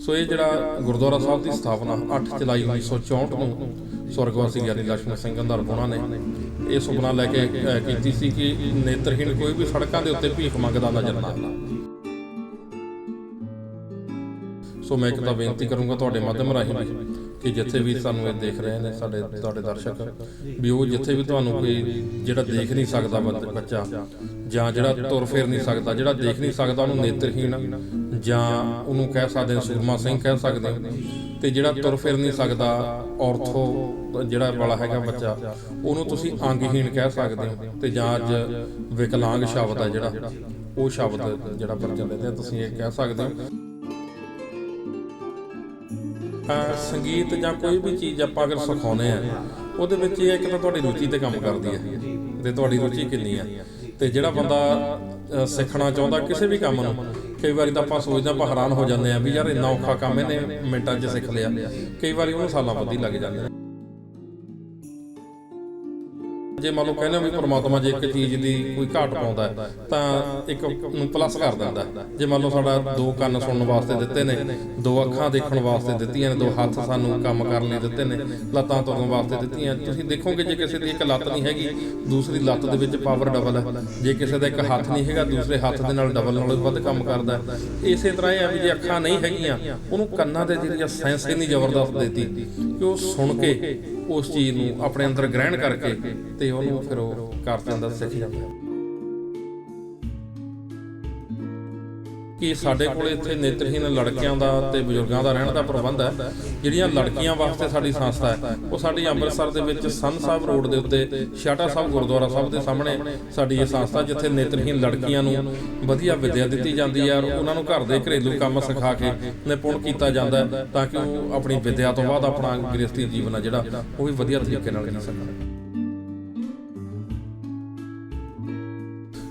ਸੋ ਇਹ ਜਿਹੜਾ ਗੁਰਦੁਆਰਾ ਸਾਹਿਬ ਦੀ ਸਥਾਪਨਾ 8 ਜੁਲਾਈ 1964 ਨੂੰ ਸਵਰਗਵਾਸੀ ਗਿਆਨੀ ਲక్ష్ਮਣ ਸਿੰਘ ਅੰਦਰ ਉਹਨਾਂ ਨੇ ਇਹ ਸੁਪਨਾ ਲੈ ਕੇ ਕੀਤੀ ਸੀ ਕਿ ਨੇਤਰਹੀਣ ਕੋਈ ਵੀ ਸੜਕਾਂ ਦੇ ਉੱਤੇ ਭੀਖ ਮੰਗਦਾ ਨਜ਼ਰ ਨਾ ਆਵੇ ਸੋ ਮੈਂ ਇੱਕ ਤਾਂ ਬੇਨਤੀ ਕਰੂੰਗਾ ਤੁਹਾਡੇ ਮਾਧਿਅਮ ਰਾਹੀਂ ਕਿ ਜਿੱਥੇ ਵੀ ਸਾਨੂੰ ਇਹ ਦੇਖ ਰਹੇ ਨੇ ਸਾਡੇ, ਤੁਹਾਡੇ ਦਰਸ਼ਕ, ਵੀ ਉਹ ਜਿੱਥੇ ਵੀ ਤੁਹਾਨੂੰ ਕੋਈ ਜਿਹੜਾ ਦੇਖ ਨਹੀਂ ਸਕਦਾ ਬੱਚਾ ਜਾਂ ਜਿਹੜਾ ਤੁਰ ਫਿਰ ਨਹੀਂ ਸਕਦਾ, ਜਿਹੜਾ ਦੇਖ ਨਹੀਂ ਸਕਦਾ ਉਹਨੂੰ ਨੇਤਰਹੀਣ, ਜਾਂ ਉਹਨੂੰ ਕਹਿ ਸਕਦੇ ਹਾਂ ਸਿੰਘ ਕਹਿ ਸਕਦੇ ਤੇ ਜਿਹੜਾ ਤੁਰ ਫਿਰ ਨਹੀਂ ਸਕਦਾ, ਔਰਥੋ ਜਿਹੜਾ ਵਾਲਾ ਹੈਗਾ ਬੱਚਾ, ਉਹਨੂੰ ਤੁਸੀਂ ਅੰਗਹੀਣ ਕਹਿ ਸਕਦੇ ਹੋ ਤੇ ਜਾਂ ਅੱਜ ਵਿਕਲਾਂਗ ਸ਼ਬਦ ਹੈ ਜਿਹੜਾ, ਉਹ ਸ਼ਬਦ ਜਿਹੜਾ ਪ੍ਰਚਲਿਤ ਹੈ ਤੁਸੀਂ ਇਹ ਕਹਿ ਸਕਦੇ ਹੋ। ਸੰਗੀਤ ਜਾਂ ਕੋਈ ਵੀ ਚੀਜ਼ ਆਪਾਂ ਅਗਰ ਸਿਖਾਉਨੇ ਆ, ਉਹਦੇ ਵਿੱਚ ਇਹ ਹੈ ਕਿ ਤਾਂ ਤੁਹਾਡੀ ਰੁਚੀ ਤੇ ਕੰਮ ਕਰਦੀ ਹੈ, ਤੇ ਤੁਹਾਡੀ ਰੁਚੀ ਕਿੰਨੀ ਹੈ। ਤੇ ਜਿਹੜਾ ਬੰਦਾ ਸਿੱਖਣਾ ਚਾਹੁੰਦਾ ਕਿਸੇ ਵੀ ਕੰਮ ਨੂੰ, ਕਈ ਵਾਰੀ ਤਾਂ ਆਪਾਂ ਸੋਚਦੇ ਆਪਾਂ ਹੈਰਾਨ ਹੋ ਜਾਂਦੇ ਆ ਵੀ ਯਾਰ ਇੰਨਾ ਔਖਾ ਕੰਮ ਇਹਨੇ ਮਿੰਟਾਂ 'ਚ ਸਿੱਖ ਲਿਆ। ਕਈ ਵਾਰੀ ਉਹਨੂੰ ਸਾਲਾਂ ਬੱਧੀ ਲੱਗ ਜਾਂਦੇ ਜੇ ਮੰਨ ਲਓ ਕਹਿੰਦੇ ਹੋ ਵੀ ਪ੍ਰਮਾਤਮਾ ਜੇ ਇੱਕ ਚੀਜ਼ ਦੀ ਕੋਈ ਘਾਟ ਪਾਉਂਦਾ ਤਾਂ ਇੱਕ ਨੂੰ ਪਲੱਸ ਕਰ ਦਿੰਦਾ ਜੇ ਮੰਨ ਲਓ ਸਾਡਾ ਦੋ ਕੰਨ ਸੁਣਨ ਵਾਸਤੇ ਦਿੱਤੇ ਨੇ, ਦੋ ਅੱਖਾਂ ਦੇਖਣ ਵਾਸਤੇ ਦਿੱਤੀਆਂ ਨੇ, ਦੋ ਹੱਥ ਸਾਨੂੰ ਕੰਮ ਕਰਨ ਲਈ ਦਿੱਤੇ ਨੇ, ਲੱਤਾਂ ਤੁਰਨ ਵਾਸਤੇ ਦਿੱਤੀਆਂ, ਤੁਸੀਂ ਦੇਖੋਗੇ ਜੇ ਕਿਸੇ ਦੀ ਇੱਕ ਲੱਤ ਨਹੀਂ ਹੈਗੀ, ਦੂਸਰੀ ਲੱਤ ਦੇ ਵਿੱਚ ਪਾਵਰ ਡਬਲ ਹੈ। ਜੇ ਕਿਸੇ ਦਾ ਇੱਕ ਹੱਥ ਨਹੀਂ ਹੈਗਾ, ਦੂਸਰੇ ਹੱਥ ਦੇ ਨਾਲ ਡਬਲ ਨਾਲੋਂ ਵੱਧ ਕੰਮ ਕਰਦਾ ਇਸੇ ਤਰ੍ਹਾਂ ਇਹ ਆ ਵੀ ਜੇ ਅੱਖਾਂ ਨਹੀਂ ਹੈਗੀਆਂ, ਉਹਨੂੰ ਕੰਨਾਂ ਦੇ ਜਿਹੜੀ ਸੈਂਸ ਇੰਨੀ ਜ਼ਬਰਦਸਤ ਦਿੱਤੀ। ਕਿ ਉਹ ਸੁਣ ਕੇ ਉਸ ਚੀਜ਼ ਨੂੰ ਆਪਣੇ ਅੰਦਰ ਗ੍ਰਹਿਣ ਕਰਕੇ ਤੇ ਉਹਨੂੰ ਫਿਰ ਉਹ ਕਰ ਜਾਂਦਾ ਸਿੱਖ ਜਾਂਦਾ ਕਿ ਸਾਡੇ ਕੋਲ ਇੱਥੇ ਨੇਤਰਹੀਨ ਲੜਕਿਆਂ ਦਾ ਤੇ ਬਜ਼ੁਰਗਾਂ ਦਾ ਰਹਿਣ ਦਾ ਪ੍ਰਬੰਧ ਹੈ। ਜਿਹੜੀਆਂ ਲੜਕੀਆਂ ਵਾਸਤੇ ਸਾਡੀ ਸੰਸਥਾ ਹੈ, ਉਹ ਸਾਡੀ ਅੰਮ੍ਰਿਤਸਰ ਦੇ ਵਿੱਚ ਸੰਨ ਸਾਹਿਬ ਰੋਡ ਦੇ ਉੱਤੇ ਛਾਟਾ ਸਾਹਿਬ ਗੁਰਦੁਆਰਾ ਸਾਹਿਬ ਦੇ ਸਾਹਮਣੇ ਸਾਡੀ ਇਹ ਸੰਸਥਾ ਜਿੱਥੇ ਨੇਤਰਹੀਨ ਲੜਕੀਆਂ ਨੂੰ ਵਧੀਆ ਵਿਦਿਆ ਦਿੱਤੀ ਜਾਂਦੀ ਹੈ ਔਰ ਉਹਨਾਂ ਨੂੰ ਘਰ ਦੇ ਘਰੇਲੂ ਕੰਮ ਸਿਖਾ ਕੇ ਨਿਪੁੰਨ ਕੀਤਾ ਜਾਂਦਾ ਤਾਂ ਕਿ ਉਹ ਆਪਣੀ ਵਿਦਿਆ ਤੋਂ ਬਾਅਦ ਆਪਣਾ ਗ੍ਰਸਤੀ ਜੀਵਨ ਹੈ ਜਿਹੜਾ, ਉਹ ਵੀ ਵਧੀਆ ਤਰੀਕੇ ਨਾਲ ਜੀ ਸਕਣ।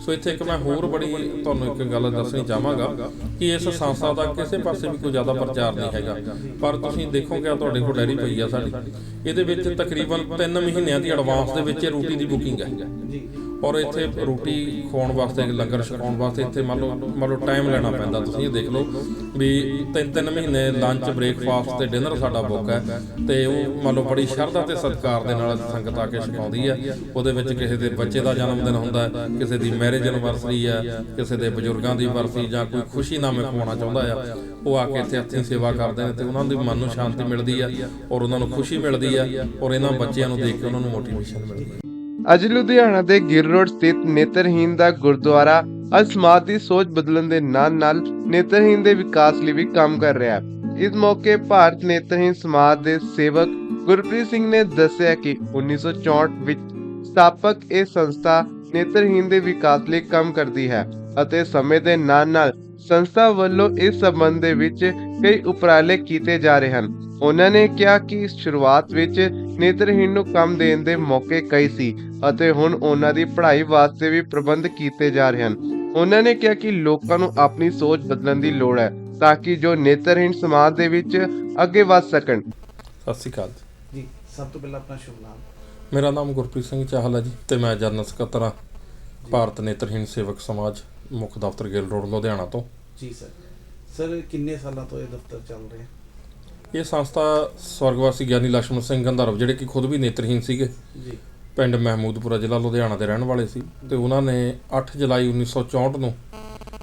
ਸੋ ਇੱਥੇ ਇੱਕ ਮੈਂ ਹੋਰ ਬੜੀ ਤੁਹਾਨੂੰ ਇੱਕ ਗੱਲ ਦੱਸਣੀ ਚਾਹਾਂਗਾ ਕਿ ਇਸ ਸੰਸਥਾ ਦਾ ਕਿਸੇ ਪਾਸੇ ਵੀ ਕੋਈ ਜ਼ਿਆਦਾ ਪ੍ਰਚਾਰ ਨਹੀਂ ਹੈਗਾ। ਪਰ ਤੁਸੀਂ ਦੇਖੋਗੇ ਆ ਤੁਹਾਡੇ ਕੋਲ ਡੈਰੀ ਪਈ ਆ ਸਾਡੀ। ਇਹਦੇ ਵਿੱਚ ਤਕਰੀਬਨ 3 ਮਹੀਨਿਆਂ ਦੀ ਐਡਵਾਂਸ ਦੇ ਵਿੱਚ ਰੋਟੀ ਦੀ ਬੁਕਿੰਗ ਹੈ। ਔਰ ਇੱਥੇ ਰੋਟੀ ਖਵਾਉਣ ਵਾਸਤੇ ਲੰਗਰ ਛਕਾਉਣ ਵਾਸਤੇ ਇੱਥੇ ਮੰਨ ਲਓ ਮੰਨ ਲਓ ਟਾਈਮ ਲੈਣਾ ਪੈਂਦਾ। ਤੁਸੀਂ ਇਹ ਦੇਖ ਲਓ ਵੀ ਤਿੰਨ ਤਿੰਨ ਮਹੀਨੇ ਲੰਚ ਬ੍ਰੇਕਫਾਸਟ ਤੇ ਡਿਨਰ ਸਾਡਾ ਬੁੱਕ ਹੈ। ਤੇ ਉਹ ਮੰਨ ਲਓ ਬੜੀ ਸ਼ਰਧਾ ਤੇ ਸਤਿਕਾਰ ਦੇ ਨਾਲ ਸੰਗਤ ਆ ਕੇ ਛਕਾਉਂਦੀ ਹੈ। ਉਹਦੇ ਵਿੱਚ ਕਿਸੇ ਦੇ ਬੱਚੇ ਦਾ ਜਨਮ ਦਿਨ ਹੁੰਦਾ ਹੈ ਕਿਸੇ ਦੀ ਮੈਰਿਜ ਐਨਵਰਸਰੀ ਹੈ ਕਿਸੇ ਦੇ ਬਜ਼ੁਰਗਾਂ ਦੀ ਵਰਸੀ ਜਾਂ ਕੋਈ ਖੁਸ਼ੀ ਨਾਮੇ ਖਵਾਉਣਾ ਚਾਹੁੰਦਾ ਆ, ਉਹ ਆ ਕੇ ਇੱਥੇ ਹੱਥੀਂ ਸੇਵਾ ਕਰਦੇ ਨੇ ਤੇ ਉਹਨਾਂ ਦੀ ਮਨ ਨੂੰ ਸ਼ਾਂਤੀ ਮਿਲਦੀ ਆ ਔਰ ਉਹਨਾਂ ਨੂੰ ਖੁਸ਼ੀ ਮਿਲਦੀ ਆ ਔਰ ਇਹਨਾਂ ਬੱਚਿਆਂ ਨੂੰ ਦੇਖ ਕੇ ਉਹਨਾਂ ਨੂੰ ਮੋਟੀਵੇਸ਼ਨ ਮਿਲਦੀ ਹੈ ਅੱਜ ਲੁਧਿਆਣਾ ਦੇ ਗਿਰ ਰੋਡ ਸਥਿਤ ਨੇਤਰਹੀਨ ਦਾ ਗੁਰਦੁਆਰਾ ਅੱਜ ਦੀ ਸੋਚ ਬਦਲਣ ਦੇ ਨਾਲ-ਨਾਲ ਨੇਤਰਹੀਨ ਦੇ ਵਿਕਾਸ ਲਈ ਵੀ ਕੰਮ ਕਰ ਰਿਹਾ ਹੈ। ਇਸ ਮੌਕੇ ਭਾਰਤ ਨੇਤਰਹੀਨ ਸਮਾਜ ਦੇ ਸੇਵਕ ਗੁਰਪ੍ਰੀਤ ਸਿੰਘ ਨੇ ਦੱਸਿਆ ਕਿ 1964 ਵਿੱਚ ਸਥਾਪਕ ਇਹ ਸੰਸਥਾ ਨੇਤਰਹੀਨ ਦੇ ਵਿਕਾਸ ਲਈ ਕੰਮ ਕਰਦੀ ਹੈ ਅਤੇ ਸਮੇਂ ਦੇ ਨਾਲ-ਨਾਲ ਸੰਸਥਾ ਵੱਲੋਂ ਇਸ ਸੰਬੰਧ ਦੇ ਵਿੱਚ ਕਈ ਉਪਰਾਲੇ ਕੀਤੇ ਜਾ ਰਹੇ ਹਨ। ਉਹਨਾਂ ਨੇ ਕਿਹਾ ਕਿ ਸ਼ੁਰੂਆਤ ਵਿੱਚ ਨੇਤਰਹੀਣ ਨੂੰ ਕੰਮ ਦੇਣ ਦੇ ਮੌਕੇ ਕਈ ਸੀ ਅਤੇ ਹੁਣ ਉਹਨਾਂ ਦੀ ਪੜ੍ਹਾਈ ਵਾਸਤੇ ਵੀ ਪ੍ਰਬੰਧ ਕੀਤੇ ਜਾ ਰਹੇ ਹਨ। ਉਹਨਾਂ ਨੇ ਕਿਹਾ ਕਿ ਲੋਕਾਂ ਨੂੰ ਆਪਣੀ ਸੋਚ ਬਦਲਣ ਦੀ ਲੋੜ ਹੈ ਤਾਂ ਕਿ ਜੋ ਨੇਤਰਹੀਣ ਸਮਾਜ ਦੇ ਵਿੱਚ ਅੱਗੇ ਵਧ ਸਕਣ। ਸਤਿ ਸ਼੍ਰੀ ਅਕਾਲ ਜੀ। ਜੀ ਸਭ ਤੋਂ ਪਹਿਲਾਂ ਆਪਣਾ ਸ਼ੁਭ ਨਾਮ। ਮੇਰਾ ਨਾਮ ਗੁਰਪ੍ਰੀਤ ਸਿੰਘ ਚਾਹਲ ਹੈ ਜੀ ਤੇ ਮੈਂ ਜਨਰਲ ਸਕੱਤਰ ਹਾਂ ਭਾਰਤ ਨੇਤਰਹੀਣ ਸੇਵਕ ਸਮਾਜ ਮੁੱਖ ਦਫ਼ਤਰ ਗਿੱਲ ਰੋਡ ਲੁਧਿਆਣਾ ਤੋਂ। ਜੀ ਸਰ। ਸਰ ਕਿੰਨੇ ਸਾਲਾਂ ਤੋਂ ਇਹ ਦਫ਼ਤਰ ਚੱਲ ਰਿਹਾ? ਇਹ ਸੰਸਥਾ ਸਵਰਗਵਾਸੀ ਗਿਆਨੀ ਲక్ష్ਮਣ ਸਿੰਘ ਗੰਧਾਰਵ ਜਿਹੜੇ ਕਿ ਖੁਦ ਵੀ ਨੇਤਰਹੀਣ ਸੀਗੇ ਜੀ। ਪਿੰਡ ਮਹਿਮੂਦਪੁਰਾ ਜ਼ਿਲ੍ਹਾ ਲੁਧਿਆਣਾ ਦੇ ਰਹਿਣ ਵਾਲੇ ਸੀ ਤੇ ਉਹਨਾਂ ਨੇ 8 ਜੁਲਾਈ 1964 ਨੂੰ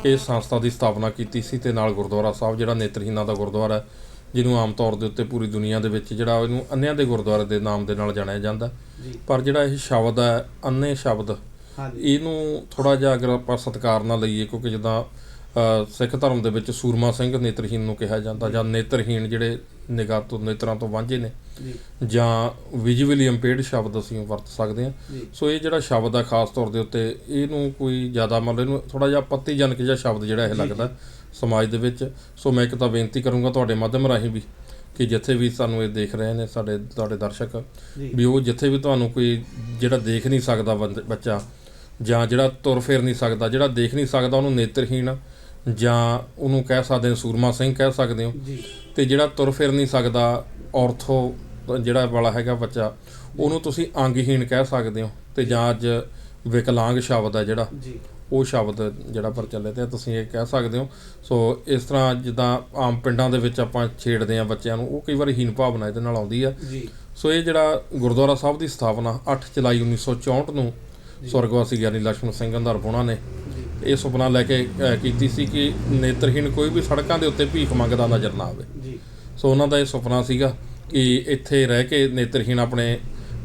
ਇਹ ਸੰਸਥਾ ਦੀ ਸਥਾਪਨਾ ਕੀਤੀ ਸੀ ਤੇ ਨਾਲ ਗੁਰਦੁਆਰਾ ਸਾਹਿਬ ਜਿਹੜਾ ਨੇਤਰਹੀਣਾਂ ਦਾ ਗੁਰਦੁਆਰਾ ਹੈ ਜਿਹਨੂੰ ਆਮ ਤੌਰ ਦੇ ਉੱਤੇ ਪੂਰੀ ਦੁਨੀਆ ਦੇ ਵਿੱਚ ਜਿਹੜਾ ਇਹਨੂੰ ਅੰਨਿਆਂ ਦੇ ਗੁਰਦੁਆਰੇ ਦੇ ਨਾਮ ਦੇ ਨਾਲ ਜਾਣਿਆ ਜਾਂਦਾ। ਪਰ ਜਿਹੜਾ ਇਹ ਸ਼ਬਦ ਹੈ ਅੰਨੇ ਸ਼ਬਦ ਇਹਨੂੰ ਥੋੜਾ ਜਿਹਾ ਅਗਰ ਆਪਾਂ ਸਤਿਕਾਰ ਨਾਲ ਲਈਏ ਕਿਉਂਕਿ ਜਿੱਦਾਂ ਸਿੱਖ ਧਰਮ ਦੇ ਵਿੱਚ ਸੂਰਮਾ ਸਿੰਘ ਨੇਤਰਹੀਨ ਨੂੰ ਕਿਹਾ ਜਾਂਦਾ ਜਾਂ। ਨੇਤਰਹੀਨ ਜਿਹੜੇ ਨਿਗਾਹ ਤੋਂ ਨੇਤਰਾਂ ਤੋਂ ਵਾਂਝੇ ਨੇ ਜੀ। ਵਿਜ਼ੂਅਲੀ ਇੰਪੇਅਰਡ ਸ਼ਬਦ ਅਸੀਂ ਵਰਤ ਸਕਦੇ ਹਾਂ। ਸੋ ਇਹ ਜਿਹੜਾ ਸ਼ਬਦ ਆ ਖਾਸ ਤੌਰ ਦੇ ਉੱਤੇ ਇਹਨੂੰ ਕੋਈ ਜ਼ਿਆਦਾ ਮੰਨ ਲਓ ਇਹਨੂੰ ਥੋੜਾ ਜਿਹਾ ਪੱਤੀਜਨਕ ਜਿਹਾ ਸ਼ਬਦ ਜਿਹੜਾ ਇਹ ਲੱਗਦਾ। ਸਮਾਜ ਦੇ ਵਿੱਚ। ਸੋ ਮੈਂ ਇੱਕ ਤਾਂ ਬੇਨਤੀ ਕਰੂੰਗਾ ਤੁਹਾਡੇ ਮਾਧਿਅਮ ਰਾਹੀਂ ਵੀ ਕਿ ਜਿੱਥੇ ਵੀ ਸਾਨੂੰ ਇਹ ਦੇਖ ਰਹੇ ਨੇ ਸਾਡੇ ਤੁਹਾਡੇ ਦਰਸ਼ਕ ਵੀ ਉਹ ਜਿੱਥੇ ਵੀ ਤੁਹਾਨੂੰ ਕੋਈ ਜਿਹੜਾ ਦੇਖ ਨਹੀਂ ਸਕਦਾ ਬੱਚਾ ਜਾਂ ਜਿਹੜਾ ਤੁਰ ਫਿਰ ਨਹੀਂ ਸਕਦਾ ਜਿਹੜਾ ਦੇਖ ਨਹੀਂ ਸਕਦਾ ਉਹਨੂੰ ਨੇਤਰਹੀਣ ਜਾਂ ਉਹਨੂੰ ਕਹਿ ਸਕਦੇ ਹੋ ਸੂਰਮਾ ਸਿੰਘ ਕਹਿ ਸਕਦੇ ਹੋ। ਤੇ ਜਿਹੜਾ ਤੁਰ ਫਿਰ ਨਹੀਂ ਸਕਦਾ ਔਰਥੋ ਜਿਹੜਾ ਵਾਲਾ ਹੈਗਾ ਬੱਚਾ ਉਹਨੂੰ ਤੁਸੀਂ ਅੰਗਹੀਣ ਕਹਿ ਸਕਦੇ ਹੋ। ਤੇ ਜਾਂ ਅੱਜ ਵਿਕਲਾਂਗ ਸ਼ਬਦ ਹੈ ਜਿਹੜਾ। ਜੀ। ਉਹ ਸ਼ਬਦ ਜਿਹੜਾ ਪ੍ਰਚਲਿਤ ਹੈ ਤੁਸੀਂ ਇਹ ਕਹਿ ਸਕਦੇ ਹੋ। ਸੋ ਇਸ ਤਰ੍ਹਾਂ ਜਿੱਦਾਂ ਆਮ ਪਿੰਡਾਂ ਦੇ ਵਿੱਚ ਆਪਾਂ ਛੇੜਦੇ ਆ ਬੱਚਿਆਂ ਨੂੰ ਉਹ ਕਈ ਵਾਰੀ ਹੀਨ ਭਾਵਨਾ ਇਹਦੇ ਨਾਲ ਆਉਂਦੀ ਆ। ਜੀ। ਸੋ ਇਹ ਜਿਹੜਾ ਗੁਰਦੁਆਰਾ ਸਾਹਿਬ ਦੀ ਸਥਾਪਨਾ 8 ਜੁਲਾਈ 1964 ਨੂੰ ਸਵਰਗਵਾਸੀ ਗਿਆਨੀ ਲక్ష్ਮਣ ਸਿੰਘ ਅੰਦਰ ਹੋਣਾ ਨੇ ਇਹ ਸੁਪਨਾ ਲੈ ਕੇ ਕੀਤੀ ਸੀ ਕਿ ਨੇਤਰਹੀਣ ਕੋਈ ਵੀ ਸੜਕਾਂ ਦੇ ਉੱਤੇ ਭੀਖ ਮੰਗਦਾ ਨਜ਼ਰ ਨਾ ਆਵੇ। ਜੀ। ਸੋ ਉਹਨਾਂ ਦਾ ਇਹ ਸੁਪਨਾ ਸੀਗਾ ਕਿ ਇੱਥੇ ਰਹਿ ਕੇ ਨੇਤਰਹੀਣ ਆਪਣੇ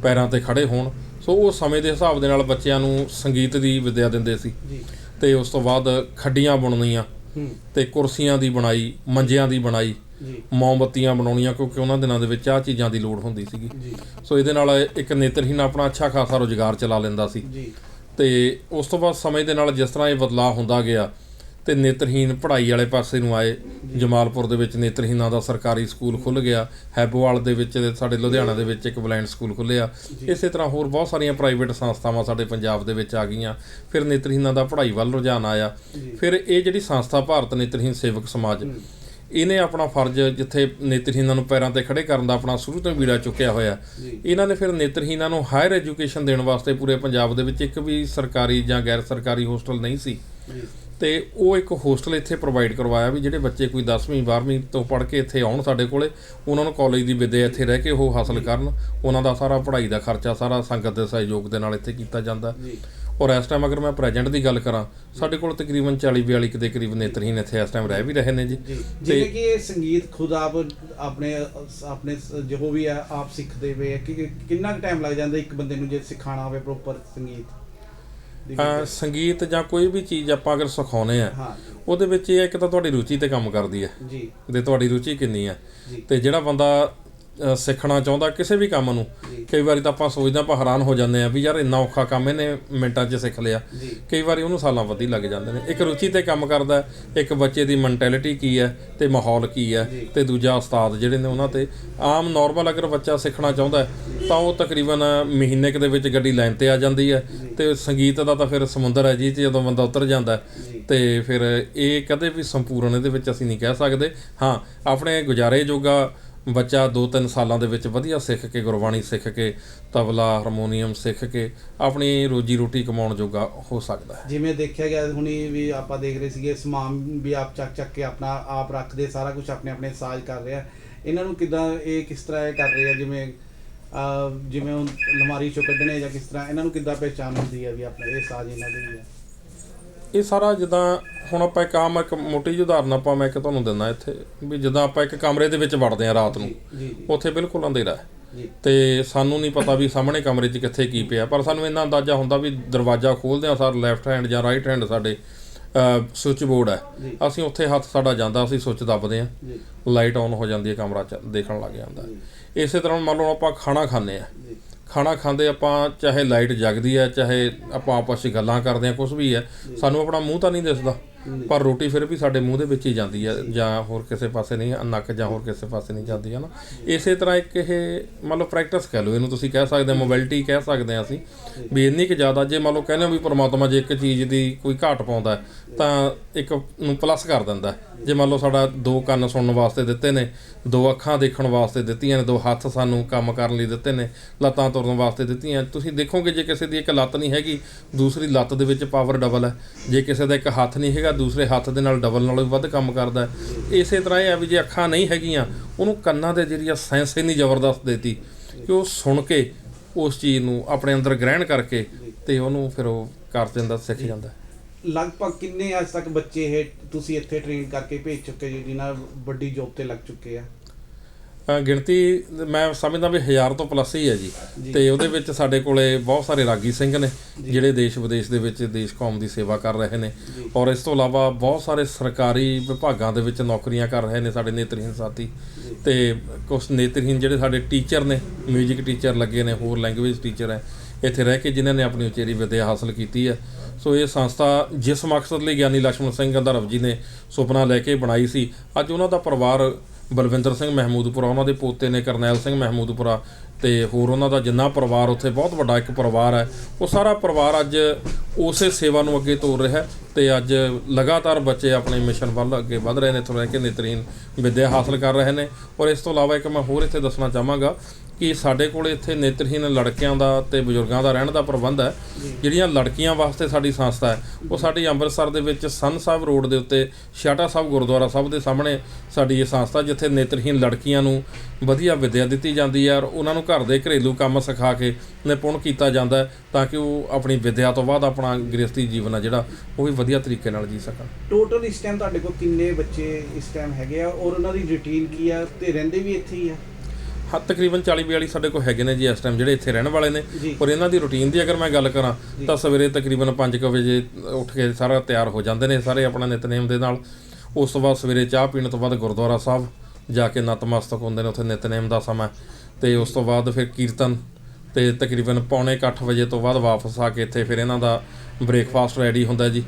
ਪੈਰਾਂ ਤੇ ਖੜੇ ਹੋਣ। ਸੋ ਉਹ ਸਮੇਂ ਦੇ ਹਿਸਾਬ ਦੇ ਨਾਲ ਬੱਚਿਆਂ ਨੂੰ ਸੰਗੀਤ ਦੀ ਵਿਦਿਆ ਦਿੰਦੇ ਸੀ। ਜੀ। ਤੇ ਉਸ ਤੋਂ ਬਾਅਦ ਖੱਡੀਆਂ ਬੁਣਨੀਆਂ ਤੇ ਕੁਰਸੀਆਂ ਦੀ ਬਣਾਈ ਮੰਜਿਆਂ ਦੀ ਬਣਾਈ ਜੀ। ਮੋਮਬੱਤੀਆਂ ਬਣਾਉਣੀਆਂ ਕਿਉਂਕਿ ਉਹਨਾਂ ਦਿਨਾਂ ਦੇ ਵਿੱਚ ਆਹ ਚੀਜ਼ਾਂ ਦੀ ਲੋੜ ਹੁੰਦੀ ਸੀਗੀ। ਜੀ। ਸੋ ਇਹਦੇ ਨਾਲ ਇੱਕ ਨੇਤਰਹੀਣ ਆਪਣਾ ਅੱਛਾ ਖਾਸਾ ਰੋਜ਼ਗਾਰ ਚਲਾ ਲੈਂਦਾ ਸੀ। ਜੀ। ਤੇ ਉਸ ਤੋਂ ਬਾਅਦ ਸਮੇਂ ਦੇ ਨਾਲ ਜਿਸ ਤਰ੍ਹਾਂ ਇਹ ਬਦਲਾਅ ਹੁੰਦਾ ਗਿਆ ਤੇ ਨੇਤਰਹੀਣ ਪੜ੍ਹਾਈ ਵਾਲੇ ਪਾਸੇ ਨੂੰ ਆਏ ਜਮਾਲਪੁਰ ਦੇ ਵਿੱਚ ਨੇਤਰਹੀਣਾਂ ਦਾ ਸਰਕਾਰੀ ਸਕੂਲ ਖੁੱਲ ਗਿਆ। ਹੈਬੋਵਾਲ ਦੇ ਵਿੱਚ ਸਾਡੇ ਲੁਧਿਆਣਾ ਦੇ ਵਿੱਚ ਇੱਕ ਬਲਾਈਂਡ ਸਕੂਲ ਖੁੱਲਿਆ ਇਸੇ ਤਰ੍ਹਾਂ ਹੋਰ ਬਹੁਤ ਸਾਰੀਆਂ ਪ੍ਰਾਈਵੇਟ ਸੰਸਥਾਵਾਂ ਸਾਡੇ ਪੰਜਾਬ ਦੇ ਵਿੱਚ ਆ ਗਈਆਂ। ਫਿਰ ਨੇਤਰਹੀਣਾਂ ਦਾ ਪੜ੍ਹਾਈ ਵੱਲ ਰੁਝਾਨ ਆਇਆ। ਫਿਰ ਇਹ ਜਿਹੜੀ ਸੰਸਥਾ ਭਾਰਤ ਨੇਤਰਹੀਣ ਸੇਵਕ ਸਮਾਜ ਇਹਨੇ ਆਪਣਾ ਫਰਜ਼ ਜਿੱਥੇ ਨੇਤਰਹੀਣਾਂ ਨੂੰ ਪੈਰਾਂ ਤੇ ਖੜੇ ਕਰਨ ਦਾ ਆਪਣਾ ਸ਼ੁਰੂ ਤੋਂ ਬੀੜਾ ਚੁੱਕਿਆ ਹੋਇਆ। ਇਹਨਾਂ ਨੇ ਫਿਰ ਨੇਤਰਹੀਣਾਂ ਨੂੰ ਹਾਇਰ ਐਜੂਕੇਸ਼ਨ ਦੇਣ ਵਾਸਤੇ ਪੂਰੇ ਪੰਜਾਬ ਦੇ ਵਿੱਚ ਇੱਕ ਵੀ ਸਰਕਾਰੀ ਜਾਂ ਗੈਰ ਸਰਕਾਰੀ ਹੋਸਟਲ ਨਹੀਂ ਸੀ। ਤੇ ਉਹ ਇੱਕ ਹੋਸਟਲ ਇੱਥੇ ਪ੍ਰੋਵਾਈਡ ਕਰਵਾਇਆ ਵੀ ਜਿਹੜੇ ਬੱਚੇ ਕੋਈ 10ਵੀਂ 12ਵੀਂ ਤੋਂ ਪੜ੍ਹ ਕੇ ਇੱਥੇ ਆਉਣ ਸਾਡੇ ਕੋਲੇ ਉਹਨਾਂ ਨੂੰ ਕਾਲਜ ਦੀ ਵਿਦਿਆ ਇੱਥੇ ਰਹਿ ਕੇ ਉਹ ਹਾਸਲ ਕਰਨ। ਉਹਨਾਂ ਦਾ ਸਾਰਾ ਪੜ੍ਹਾਈ ਦਾ ਖਰਚਾ ਸਾਰਾ ਸੰਗਤ ਦੇ ਸਹਿਯੋਗ ਦੇ ਨਾਲ ਇੱਥੇ ਕੀਤਾ ਜਾਂਦਾ। ਔਰ ਇਸ ਟਾਈਮ ਅਗਰ ਮੈਂ ਪ੍ਰੈਜ਼ੈਂਟ ਦੀ ਗੱਲ ਕਰਾਂ ਸਾਡੇ ਕੋਲ ਤਕਰੀਬਨ 40 42 ਕੁ ਦੇ ਕਰੀਬ ਨੇਤਰਹੀਣ ਇੱਥੇ ਇਸ ਟਾਈਮ ਰਹਿ ਵੀ ਰਹੇ ਨੇ ਜੀ। ਜਿਵੇਂ ਕਿ ਇਹ ਸੰਗੀਤ ਖੁਦ ਆਪ ਆਪਣੇ ਆਪਣੇ ਜੋ ਵੀ ਹੈ ਆਪ ਸਿੱਖਦੇ ਵੇ ਕਿ ਕਿ- ਕਿੰਨਾ ਟਾਈਮ ਲੱਗ ਜਾਂਦਾ ਇੱਕ ਬੰਦੇ ਨੂੰ ਜੇ ਸਿਖਾਣਾ ਹੋਵੇ ਪ੍ਰੋਪਰ ਸੰਗੀਤ? ਸੰਗੀਤ ਜਾਂ ਕੋਈ ਵੀ ਚੀਜ਼ ਆਪਾਂ ਅਗਰ ਸਿਖਾਉਨੇ ਆ ਹਾਂ। ਉਹਦੇ ਵਿੱਚ ਇਹ ਹੈ ਇੱਕ ਤਾਂ ਤੁਹਾਡੀ ਰੁਚੀ ਤੇ ਕੰਮ ਕਰਦੀ ਹੈ ਜੀ। ਤੇ ਤੁਹਾਡੀ ਰੁਚੀ ਕਿੰਨੀ ਹੈ ਤੇ ਜਿਹੜਾ ਬੰਦਾ ਸਿੱਖਣਾ ਚਾਹੁੰਦਾ ਕਿਸੇ ਵੀ ਕੰਮ ਨੂੰ। ਕਈ ਵਾਰੀ ਤਾਂ ਆਪਾਂ ਸੋਚਦੇ ਆਪਾਂ ਹੈਰਾਨ ਹੋ ਜਾਂਦੇ ਆ ਵੀ ਯਾਰ ਇੰਨਾ ਔਖਾ ਕੰਮ ਇਹਨੇ ਮਿੰਟਾਂ 'ਚ ਸਿੱਖ ਲਿਆ। ਕਈ ਵਾਰੀ ਉਹਨੂੰ ਸਾਲਾਂ ਵੱਧ ਹੀ ਲੱਗ ਜਾਂਦੇ ਨੇ। ਇੱਕ ਰੁਚੀ ਤੇ ਕੰਮ ਕਰਦਾ ਇੱਕ ਬੱਚੇ ਦੀ ਮੈਂਟੈਲਿਟੀ ਕੀ ਹੈ ਤੇ ਮਾਹੌਲ ਕੀ ਹੈ। ਤੇ ਦੂਜਾ ਉਸਤਾਦ ਜਿਹੜੇ ਨੇ ਉਹਨਾਂ ਤੇ। ਆਮ ਨਾਰਮਲ ਅਗਰ ਬੱਚਾ ਸਿੱਖਣਾ ਚਾਹੁੰਦਾ ਤਾਂ ਉਹ ਤਕਰੀਬਨ ਮਹੀਨੇ ਕੁ ਦੇ ਵਿੱਚ ਗੱਡੀ ਲਾਈਨ ਤੇ ਆ ਜਾਂਦੀ ਹੈ ਤੇ ਸੰਗੀਤ ਦਾ ਤਾਂ ਫਿਰ ਸਮੁੰਦਰ ਹੈ ਜੀ 'ਚ ਜਦੋਂ ਬੰਦਾ ਉਤਰ ਜਾਂਦਾ ਤੇ ਫਿਰ ਇਹ ਕਦੇ ਵੀ ਸੰਪੂਰਨ ਇਹਦੇ ਵਿੱਚ ਅਸੀਂ ਨਹੀਂ ਕਹਿ ਸਕਦੇ। ਹਾਂ ਆਪਣੇ ਗੁਜ਼ਾਰੇ ਜੋਗਾ ਬੱਚਾ 2-3 ਸਾਲਾਂ ਦੇ ਵਿੱਚ ਵਧੀਆ ਸਿੱਖ ਕੇ, ਗੁਰਬਾਣੀ ਸਿੱਖ ਕੇ, ਤਬਲਾ, ਹਾਰਮੋਨੀਅਮ ਸਿੱਖ ਕੇ ਆਪਣੀ ਰੋਜੀ ਰੋਟੀ ਕਮਾਉਣ ਜੋਗਾ ਹੋ ਸਕਦਾ ਹੈ। ਜਿਵੇਂ ਦੇਖਿਆ ਗਿਆ ਹੁਣੀ ਵੀ ਆਪਾਂ ਦੇਖ ਰਹੇ ਸੀਗੇ, ਸਮਾਨ ਵੀ ਆਪ ਚੱਕ ਚੱਕ ਕੇ ਆਪਣਾ ਆਪ ਰੱਖਦੇ, ਸਾਰਾ ਕੁਝ ਆਪਣੇ ਆਪਣੇ ਸਾਜ਼ ਕਰ ਰਿਹਾ। ਇਹਨਾਂ ਨੂੰ ਕਿਦਾਂ ਇਹ ਕਿਸ ਤਰ੍ਹਾਂ ਇਹ ਕਰ ਰਹੇ ਆ? ਜਿਵੇਂ ਜਿਵੇਂ ਉਹ ਅਲਮਾਰੀ ਚੋਂ ਕੱਢਣੇ ਜਾਂ ਕਿਸ ਤਰ੍ਹਾਂ, ਇਹਨਾਂ ਨੂੰ ਕਿੱਦਾਂ ਪਹਿਚਾਨ ਹੁੰਦੀ ਹੈ ਵੀ ਆਪਣੇ ਇਹ ਸਾਜ਼ ਇਹਨਾਂ ਦੇ ਹੀ ਹੈ ਇਹ ਸਾਰਾ ਜਿੱਦਾਂ ਹੁਣ ਆਪਾਂ ਇੱਕ ਆਮ ਇੱਕ ਮੋਟੀ ਜਿਹੀ ਉਦਾਹਰਨ ਆਪਾਂ ਮੈਂ ਇੱਕ ਤੁਹਾਨੂੰ ਦਿੰਦਾ ਇੱਥੇ ਵੀ ਜਿੱਦਾਂ ਆਪਾਂ ਇੱਕ ਕਮਰੇ ਦੇ ਵਿੱਚ ਵੜਦੇ ਆ ਰਾਤ ਨੂੰ ਉੱਥੇ ਬਿਲਕੁਲ ਅੰਧੇਰਾ ਹੈ। ਤੇ ਸਾਨੂੰ ਨਹੀਂ ਪਤਾ ਵੀ ਸਾਹਮਣੇ ਕਮਰੇ 'ਚ ਕਿੱਥੇ ਕੀ ਪਿਆ ਪਰ ਸਾਨੂੰ ਇੰਨਾ ਅੰਦਾਜ਼ਾ ਹੁੰਦਾ ਵੀ ਦਰਵਾਜ਼ਾ ਖੋਲਦੇ ਆ ਸਾਰ ਲੈਫਟ ਹੈਂਡ ਜਾਂ ਰਾਈਟ ਹੈਂਡ ਸਾਡੇ ਸੁੱਚ ਬੋਰਡ ਹੈ। ਅਸੀਂ ਉੱਥੇ ਹੱਥ ਸਾਡਾ ਜਾਂਦਾ ਅਸੀਂ ਸੁੱਚ ਦੱਬਦੇ ਆ ਲਾਈਟ ਆਨ ਹੋ ਜਾਂਦੀ ਹੈ ਕਮਰਾ ਚ ਦੇਖਣ ਲੱਗ ਜਾਂਦਾ। ਇਸੇ ਤਰ੍ਹਾਂ ਮੰਨ ਲਓ ਆਪਾਂ ਖਾਣਾ ਖਾਂਦੇ ਆ ਖਾਣਾ ਖਾਂਦੇ ਆਪਾਂ ਚਾਹੇ ਲਾਈਟ ਜਗਦੀ ਹੈ ਚਾਹੇ ਆਪਾਂ ਆਪਸ ਵਿੱਚ ਗੱਲਾਂ ਕਰਦੇ ਆ ਕੁਝ ਵੀ ਹੈ ਸਾਨੂੰ ਆਪਣਾ ਮੂੰਹ ਤਾਂ ਨਹੀਂ ਦਿਸਦਾ। ਪਰ ਰੋਟੀ ਫਿਰ ਵੀ ਸਾਡੇ ਮੂੰਹ ਦੇ ਵਿੱਚ ਹੀ ਜਾਂਦੀ ਹੈ ਜਾਂ ਹੋਰ ਕਿਸੇ ਪਾਸੇ ਨਹੀਂ ਨੱਕ ਜਾਂ ਹੋਰ ਕਿਸੇ ਪਾਸੇ ਨਹੀਂ ਜਾਂਦੀ ਹੈ ਨਾ? ਇਸੇ ਤਰ੍ਹਾਂ ਇੱਕ ਇਹ ਮੰਨ ਲਓ ਪ੍ਰੈਕਟਿਸ ਕਹਿ ਲਓ ਇਹਨੂੰ ਤੁਸੀਂ ਕਹਿ ਸਕਦੇ ਮੋਬਾਈਲਿਟੀ ਕਹਿ ਸਕਦੇ ਆ ਅਸੀਂ ਵੀ ਇੰਨੀ ਕਿ ਜ਼ਿਆਦਾ ਜੇ ਮੰਨ ਲਓ ਕਹਿੰਦੇ ਹੋ ਵੀ ਪਰਮਾਤਮਾ ਜੇ ਇੱਕ ਚੀਜ਼ ਦੀ ਕੋਈ ਘਾਟ ਪਾਉਂਦਾ ਤਾਂ ਇੱਕ ਨੂੰ ਪਲੱਸ ਕਰ ਦਿੰਦਾ। ਜੇ ਮੰਨ ਲਓ ਸਾਡਾ ਦੋ ਕੰਨ ਸੁਣਨ ਵਾਸਤੇ ਦਿੱਤੇ ਨੇ, ਦੋ ਅੱਖਾਂ ਦੇਖਣ ਵਾਸਤੇ ਦਿੱਤੀਆਂ ਨੇ, ਦੋ ਹੱਥ ਸਾਨੂੰ ਕੰਮ ਕਰਨ ਲਈ ਦਿੱਤੇ ਨੇ, ਲੱਤਾਂ ਤੁਰਨ ਵਾਸਤੇ ਦਿੱਤੀਆਂ ਤੁਸੀਂ ਦੇਖੋਗੇ ਜੇ ਕਿਸੇ ਦੀ ਇੱਕ ਲੱਤ ਨਹੀਂ ਹੈਗੀ, ਦੂਸਰੀ ਲੱਤ ਦੇ ਵਿੱਚ ਪਾਵਰ ਡਬਲ ਹੈ। ਜੇ ਕਿਸੇ ਦਾ ਇੱਕ ਹੱਥ ਨਹੀਂ ਹੈਗਾ, ਦੂਸਰੇ ਹੱਥ ਦੇ ਨਾਲ ਡਬਲ ਨਾਲੋਂ ਵੀ ਵੱਧ ਕੰਮ ਕਰਦਾ ਇਸੇ ਤਰ੍ਹਾਂ ਇਹ ਆ ਵੀ ਜੇ ਅੱਖਾਂ ਨਹੀਂ ਹੈਗੀਆਂ, ਉਹਨੂੰ ਕੰਨਾਂ ਦੇ ਜਿਹੜੀ ਆ ਸੈਂਸ ਇੰਨੀ ਜ਼ਬਰਦਸਤ ਦੇਤੀ ਕਿ ਉਹ ਸੁਣ ਕੇ ਉਸ ਚੀਜ਼ ਨੂੰ ਆਪਣੇ ਅੰਦਰ ਗ੍ਰਹਿਣ ਕਰਕੇ ਤੇ ਉਹਨੂੰ ਫਿਰ ਉਹ ਕਰ ਦਿੰਦਾ, ਸਿੱਖ ਜਾਂਦਾ ਲਗਭਗ ਕਿੰਨੇ ਅੱਜ ਤੱਕ ਬੱਚੇ ਇਹ ਤੁਸੀਂ ਇੱਥੇ ਟ੍ਰੇਨ ਕਰਕੇ ਭੇਜ ਚੁੱਕੇ ਜੀ ਜਿਨ੍ਹਾਂ ਵੱਡੀ ਜੌਬ ਤੇ ਲੱਗ ਚੁੱਕੇ ਆ? ਗਿਣਤੀ ਮੈਂ ਸਮਝਦਾ ਵੀ ਹਜ਼ਾਰ ਤੋਂ ਪਲੱਸ ਹੀ ਹੈ ਜੀ। ਤੇ ਉਹਦੇ ਵਿੱਚ ਸਾਡੇ ਕੋਲੇ ਬਹੁਤ ਸਾਰੇ ਰਾਗੀ ਸਿੰਘ ਨੇ ਜਿਹੜੇ ਦੇਸ਼ ਵਿਦੇਸ਼ ਦੇ ਵਿੱਚ ਦੇਸ਼ ਕੌਮ ਦੀ ਸੇਵਾ ਕਰ ਰਹੇ ਨੇ। ਔਰ ਇਸ ਤੋਂ ਇਲਾਵਾ ਬਹੁਤ ਸਾਰੇ ਸਰਕਾਰੀ ਵਿਭਾਗਾਂ ਦੇ ਵਿੱਚ ਨੌਕਰੀਆਂ ਕਰ ਰਹੇ ਨੇ ਸਾਡੇ ਨੇਤਰਹੀਣ ਸਾਥੀ। ਤੇ ਕੁਝ ਨੇਤਰਹੀਣ ਜਿਹੜੇ ਸਾਡੇ ਟੀਚਰ ਨੇ 뮤직 ਟੀਚਰ ਲੱਗੇ ਨੇ ਹੋਰ ਲੈਂਗੁਏਜ ਟੀਚਰ ਹੈ। ਇੱਥੇ ਰਹਿ ਕੇ ਜਿਨ੍ਹਾਂ ਨੇ ਆਪਣੀ ਉਚੇਰੀ ਵਿੱਦਿਆ ਹਾਸਲ ਕੀਤੀ ਹੈ। ਸੋ ਇਹ ਸੰਸਥਾ ਜਿਸ ਮਕਸਦ ਲਈ ਗਿਆਨੀ ਲక్ష్ਮਣ ਸਿੰਘ ਗੰਧਰਵ ਜੀ ਨੇ ਸੁਪਨਾ ਲੈ ਕੇ ਬਣਾਈ ਸੀ, ਅੱਜ ਉਹਨਾਂ ਦਾ ਪਰਿਵਾਰ ਬਲਵਿੰਦਰ ਸਿੰਘ ਮਹਿਮੂਦਪੁਰਾ, ਉਹਨਾਂ ਦੇ ਪੋਤੇ ਨੇ ਕਰਨੈਲ ਸਿੰਘ ਮਹਿਮੂਦਪੁਰਾ ਤੇ ਹੋਰ ਉਹਨਾਂ ਦਾ ਜਿੰਨਾ ਪਰਿਵਾਰ ਉੱਥੇ ਬਹੁਤ ਵੱਡਾ ਇੱਕ ਪਰਿਵਾਰ ਹੈ, ਉਹ ਸਾਰਾ ਪਰਿਵਾਰ ਅੱਜ ਉਸੇ ਸੇਵਾ ਨੂੰ ਅੱਗੇ ਤੋਰ ਰਿਹਾ ਹੈ ਤੇ ਅੱਜ ਲਗਾਤਾਰ ਬੱਚੇ ਆਪਣੇ ਮਿਸ਼ਨ ਵੱਲ ਅੱਗੇ ਵਧ ਰਹੇ ਨੇ, ਇੱਥੋਂ ਰਹਿ ਕੇ ਨੇਤਰਹੀਨ ਵਿੱਦਿਆ ਹਾਸਲ ਕਰ ਰਹੇ ਨੇ ਔਰ ਇਸ ਤੋਂ ਇਲਾਵਾ ਇੱਕ ਮੈਂ ਹੋਰ ਇੱਥੇ ਦੱਸਣਾ ਚਾਹਾਂਗਾ ਕਿ ਸਾਡੇ ਕੋਲ ਇੱਥੇ ਨੇਤਰਹੀਨ ਲੜਕਿਆਂ ਦਾ ਤੇ ਬਜ਼ੁਰਗਾਂ ਦਾ ਰਹਿਣ ਦਾ ਪ੍ਰਬੰਧ ਹੈ। ਜਿਹੜੀਆਂ ਲੜਕੀਆਂ ਵਾਸਤੇ ਸਾਡੀ ਸੰਸਥਾ ਹੈ ਉਹ ਸਾਡੀ ਅੰਮ੍ਰਿਤਸਰ ਦੇ ਵਿੱਚ ਸੰਨ ਸਾਹਿਬ ਰੋਡ ਦੇ ਉੱਤੇ ਛਾਟਾ ਸਾਹਿਬ ਗੁਰਦੁਆਰਾ ਸਾਹਿਬ ਦੇ ਸਾਹਮਣੇ ਸਾਡੀ ਇਹ ਸੰਸਥਾ ਜਿੱਥੇ ਨੇਤਰਹੀਨ ਲੜਕੀਆਂ ਨੂੰ ਵਧੀਆ ਵਿੱਦਿਆ ਦਿੱਤੀ ਜਾਂਦੀ ਹੈ ਔਰ ਉਹਨਾਂ ਨੂੰ ਘਰ ਦੇ ਘਰੇਲੂ ਕੰਮ ਸਿਖਾ ਕੇ ਨਿਪੁੰਨ ਕੀਤਾ ਜਾਂਦਾ ਤਾਂ ਕਿ ਉਹ ਆਪਣੀ ਵਿੱਦਿਆ ਤੋਂ ਬਾਅਦ ਆਪਣਾ ਗ੍ਰਸਤੀ ਜੀਵਨ ਆ ਜਿਹੜਾ ਉਹ ਵੀ ਵਧੀਆ ਤਰੀਕੇ ਨਾਲ ਜੀ ਸਕਣ। ਟੋਟਲ ਇਸ ਟਾਈਮ ਤੁਹਾਡੇ ਕੋਲ ਕਿੰਨੇ ਬੱਚੇ ਇਸ ਟਾਈਮ ਹੈਗੇ ਆ ਔਰ ਉਹਨਾਂ ਦੀ ਰੁਟੀਨ ਕੀ ਆ? ਤੇ ਰਹਿੰਦੇ ਵੀ ਇੱਥੇ ਹੀ ਆ? ਹਾਂ ਤਕਰੀਬਨ 40 42 ਸਾਡੇ ਕੋਲ ਹੈਗੇ ਨੇ ਜੀ ਇਸ ਟਾਈਮ ਜਿਹੜੇ ਇੱਥੇ ਰਹਿਣ ਵਾਲੇ ਨੇ। ਔਰ ਇਹਨਾਂ ਦੀ ਰੁਟੀਨ ਦੀ ਅਗਰ ਮੈਂ ਗੱਲ ਕਰਾਂ ਤਾਂ ਸਵੇਰੇ ਤਕਰੀਬਨ 5 ਵਜੇ ਉੱਠ ਕੇ ਸਾਰਾ ਤਿਆਰ ਹੋ ਜਾਂਦੇ ਨੇ ਸਾਰੇ ਆਪਣਾ ਨਿਤਨੇਮ ਦੇ ਨਾਲ। ਉਸ ਤੋਂ ਬਾਅਦ ਸਵੇਰੇ ਚਾਹ ਪੀਣ ਤੋਂ ਬਾਅਦ ਗੁਰਦੁਆਰਾ ਸਾਹਿਬ ਜਾ ਕੇ ਨਤਮਸਤਕ ਹੁੰਦੇ ਨੇ ਉੱਥੇ ਨਿਤਨੇਮ ਦਾ ਸਮਾਂ। ਤੇ ਉਸ ਤੋਂ ਬਾਅਦ ਫਿਰ ਕੀਰਤਨ ਤੇ ਤਕਰੀਬਨ ਪੌਣੇ ਕੁ ਅੱਠ ਵਜੇ ਤੋਂ ਬਾਅਦ ਵਾਪਸ ਆ ਕੇ ਇੱਥੇ ਫਿਰ ਇਹਨਾਂ ਦਾ ਬ੍ਰੇਕਫਾਸਟ ਰੈਡੀ ਹੁੰਦਾ ਜੀ।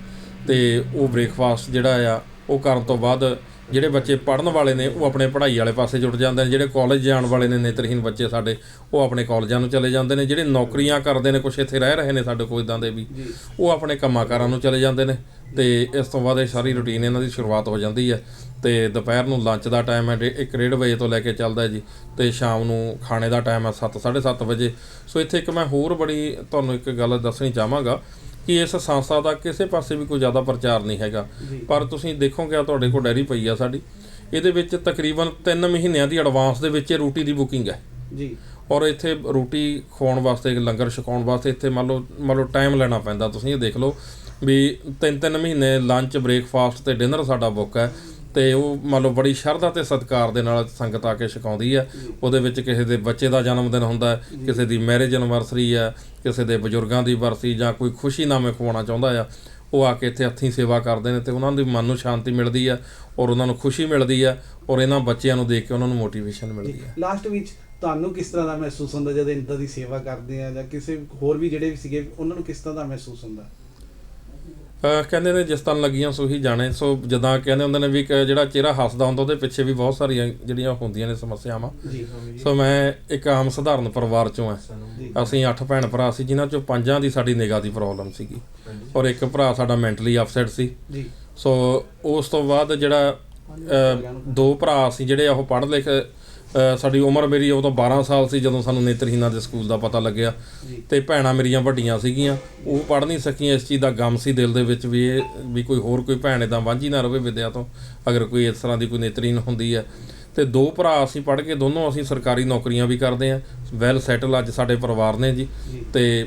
ਤੇ ਉਹ ਬ੍ਰੇਕਫਾਸਟ ਜਿਹੜਾ ਆ ਉਹ ਕਰਨ ਤੋਂ ਬਾਅਦ ਜਿਹੜੇ ਬੱਚੇ ਪੜ੍ਹਨ ਵਾਲੇ ਨੇ ਉਹ ਆਪਣੇ ਪੜ੍ਹਾਈ ਵਾਲੇ ਪਾਸੇ ਜੁੜ ਜਾਂਦੇ ਨੇ ਜਿਹੜੇ ਕਾਲਜ ਜਾਣ ਵਾਲੇ ਨੇ ਨੇਤਰਹੀਨ ਬੱਚੇ ਸਾਡੇ ਉਹ ਆਪਣੇ ਕਾਲਜਾਂ ਨੂੰ ਚਲੇ ਜਾਂਦੇ ਨੇ ਜਿਹੜੇ ਨੌਕਰੀਆਂ ਕਰਦੇ ਨੇ ਕੁਛ ਇੱਥੇ ਰਹਿ ਰਹੇ ਨੇ ਸਾਡੇ ਕੋਲ ਇਦਾਂ ਦੇ ਵੀ ਉਹ ਆਪਣੇ ਕੰਮਾਂ-ਕਾਰਾਂ ਨੂੰ ਚਲੇ ਜਾਂਦੇ ਨੇ ਤੇ ਇਸ ਤੋਂ ਬਾਅਦ ਇਹ ਸਾਰੀ ਰੁਟੀਨ ਇਹਨਾਂ ਦੀ ਸ਼ੁਰੂਆਤ ਹੋ ਜਾਂਦੀ ਹੈ ਤੇ ਦੁਪਹਿਰ ਨੂੰ ਲੰਚ ਦਾ ਟਾਈਮ ਹੈ 1:30 ਵਜੇ ਤੋਂ ਲੈ ਕੇ ਚੱਲਦਾ ਜੀ ਤੇ ਸ਼ਾਮ ਨੂੰ ਖਾਣੇ ਦਾ ਟਾਈਮ ਹੈ 7:30 ਵਜੇ। ਸੋ ਇੱਥੇ ਇੱਕ ਮੈਂ ਹੋਰ ਬੜੀ ਤੁਹਾਨੂੰ ਇੱਕ ਗੱਲ ਦੱਸਣੀ ਚਾਹਾਂਗਾ ਕਿ ਇਸ ਸੰਸਥਾ ਦਾ ਕਿਸੇ ਪਾਸੇ ਵੀ ਕੋਈ ਜ਼ਿਆਦਾ ਪ੍ਰਚਾਰ ਨਹੀਂ ਹੈਗਾ। ਪਰ ਤੁਸੀਂ ਦੇਖੋਗੇ ਆ ਤੁਹਾਡੇ ਕੋਲ ਡੈਰੀ ਪਈ ਆ ਸਾਡੀ। ਇਹਦੇ ਵਿੱਚ ਤਕਰੀਬਨ 3 ਮਹੀਨਿਆਂ ਦੀ ਐਡਵਾਂਸ ਦੇ ਵਿੱਚ ਇਹ ਰੋਟੀ ਦੀ ਬੁਕਿੰਗ ਹੈ। ਜੀ। ਔਰ ਇੱਥੇ ਰੋਟੀ ਖਵਾਉਣ ਵਾਸਤੇ ਲੰਗਰ ਛਕਾਉਣ ਵਾਸਤੇ ਇੱਥੇ ਮੰਨ ਲਓ ਮੰਨ ਲਓ ਟਾਈਮ ਲੈਣਾ ਪੈਂਦਾ। ਤੁਸੀਂ ਇਹ ਦੇਖ ਲਓ ਵੀ ਤਿੰਨ ਤਿੰਨ ਮਹੀਨੇ ਲੰਚ ਬ੍ਰੇਕਫਾਸਟ ਤੇ ਡਿਨਰ ਸਾਡਾ ਬੁੱਕ ਹੈ। ਤੇ ਉਹ ਮੰਨ ਲਓ ਬੜੀ ਸ਼ਰਧਾ ਤੇ ਸਤਿਕਾਰ ਦੇ ਨਾਲ ਸੰਗਤ ਆ ਕੇ ਛਕਾਉਂਦੀ ਆ। ਉਹਦੇ ਵਿੱਚ ਕਿਸੇ ਦੇ ਬੱਚੇ ਦਾ ਜਨਮ ਦਿਨ ਹੁੰਦਾ ਕਿਸੇ ਦੀ ਮੈਰਿਜ ਐਨਵਰਸਰੀ ਆ, ਕਿਸੇ ਦੇ ਬਜ਼ੁਰਗਾਂ ਦੀ ਬਰਸੀ ਜਾਂ ਕੋਈ ਖੁਸ਼ੀਨਾਮੇ ਖਵਾਉਣਾ ਚਾਹੁੰਦਾ ਆ, ਉਹ ਆ ਕੇ ਇੱਥੇ ਹੱਥੀਂ ਸੇਵਾ ਕਰਦੇ ਨੇ ਤੇ ਉਹਨਾਂ ਦੀ ਮਨ ਨੂੰ ਸ਼ਾਂਤੀ ਮਿਲਦੀ ਹੈ ਔਰ ਉਹਨਾਂ ਨੂੰ ਖੁਸ਼ੀ ਮਿਲਦੀ ਹੈ ਔਰ ਇਹਨਾਂ ਬੱਚਿਆਂ ਨੂੰ ਦੇਖ ਕੇ ਉਹਨਾਂ ਨੂੰ ਮੋਟੀਵੇਸ਼ਨ ਮਿਲਦੀ ਹੈ ਲਾਸਟ ਵਿੱਚ ਤੁਹਾਨੂੰ ਕਿਸ ਤਰ੍ਹਾਂ ਦਾ ਮਹਿਸੂਸ ਹੁੰਦਾ ਜਦੋਂ ਇੰਦਾਂ ਦੀ ਸੇਵਾ ਕਰਦੇ ਆ ਜਾਂ ਕਿਸੇ ਹੋਰ ਵੀ ਜਿਹੜੇ ਵੀ ਸੀਗੇ, ਉਹਨਾਂ ਨੂੰ ਕਿਸ ਤਰ੍ਹਾਂ ਦਾ ਮਹਿਸੂਸ ਹੁੰਦਾ? ਕਹਿੰਦੇ ਨੇ ਜਿਸ ਤਨ ਲੱਗੀਆਂ ਸੋ ਹੀ ਜਾਣੇ। ਸੋ ਜਦਾਂ ਕਹਿੰਦੇ ਹੁੰਦੇ ਨੇ ਵੀ ਜਿਹੜਾ ਚਿਹਰਾ ਹੱਸਦਾ ਹੁੰਦਾ ਉਹਦੇ ਪਿੱਛੇ ਵੀ ਬਹੁਤ ਸਾਰੀਆਂ ਜਿਹੜੀਆਂ ਹੁੰਦੀਆਂ ਨੇ ਸਮੱਸਿਆਵਾਂ। ਸੋ ਮੈਂ ਇੱਕ ਆਮ ਸਧਾਰਨ ਪਰਿਵਾਰ ਚੋਂ ਆ ਅਸੀਂ ਅੱਠ ਭੈਣ ਭਰਾ ਸੀ ਜਿਨ੍ਹਾਂ ਚੋਂ ਪੰਜਾਂ ਦੀ ਸਾਡੀ ਨਿਗਾਹ ਦੀ ਪ੍ਰੋਬਲਮ ਸੀਗੀ। ਔਰ ਇੱਕ ਭਰਾ ਸਾਡਾ ਮੈਂਟਲੀ ਅਪਸੈਟ ਸੀ। ਜੀ। ਸੋ ਉਸ ਤੋਂ ਬਾਅਦ ਜਿਹੜਾ ਦੋ ਭਰਾ ਸੀ ਜਿਹੜੇ ਉਹ ਪੜ੍ਹ ਲਿਖ ਸਾਡੀ ਉਮਰ ਮੇਰੀ ਉਦੋਂ 12 ਸਾਲ ਸੀ ਜਦੋਂ ਸਾਨੂੰ ਨੇਤਰਹੀਨਾ ਦੇ ਸਕੂਲ ਦਾ ਪਤਾ ਲੱਗਿਆ। ਤੇ ਭੈਣਾਂ ਮੇਰੀਆਂ ਵੱਡੀਆਂ ਸੀਗੀਆਂ। ਉਹ ਪੜ੍ਹ ਨਹੀਂ ਸਕੀਆਂ ਇਸ ਚੀਜ਼ ਦਾ ਗਮ ਸੀ ਦਿਲ ਦੇ ਵਿੱਚ ਵੀ ਇਹ ਵੀ ਕੋਈ ਹੋਰ ਕੋਈ ਭੈਣ ਇਦਾਂ ਵਾਂਝੀ ਨਾ ਰਵੇ ਵਿਦਿਆ ਤੋਂ ਅਗਰ ਕੋਈ ਇਸ ਤਰ੍ਹਾਂ ਦੀ ਕੋਈ ਨੇਤਰਹੀਨ ਹੁੰਦੀ ਹੈ। ਤੇ ਦੋ ਭਰਾ ਅਸੀਂ ਪੜ੍ਹ ਕੇ ਦੋਨੋਂ ਅਸੀਂ ਸਰਕਾਰੀ ਨੌਕਰੀਆਂ ਵੀ ਕਰਦੇ ਹਾਂ। ਵੈਲ ਸੈਟਲ ਅੱਜ ਸਾਡੇ ਪਰਿਵਾਰ ਨੇ ਜੀ। ਤੇ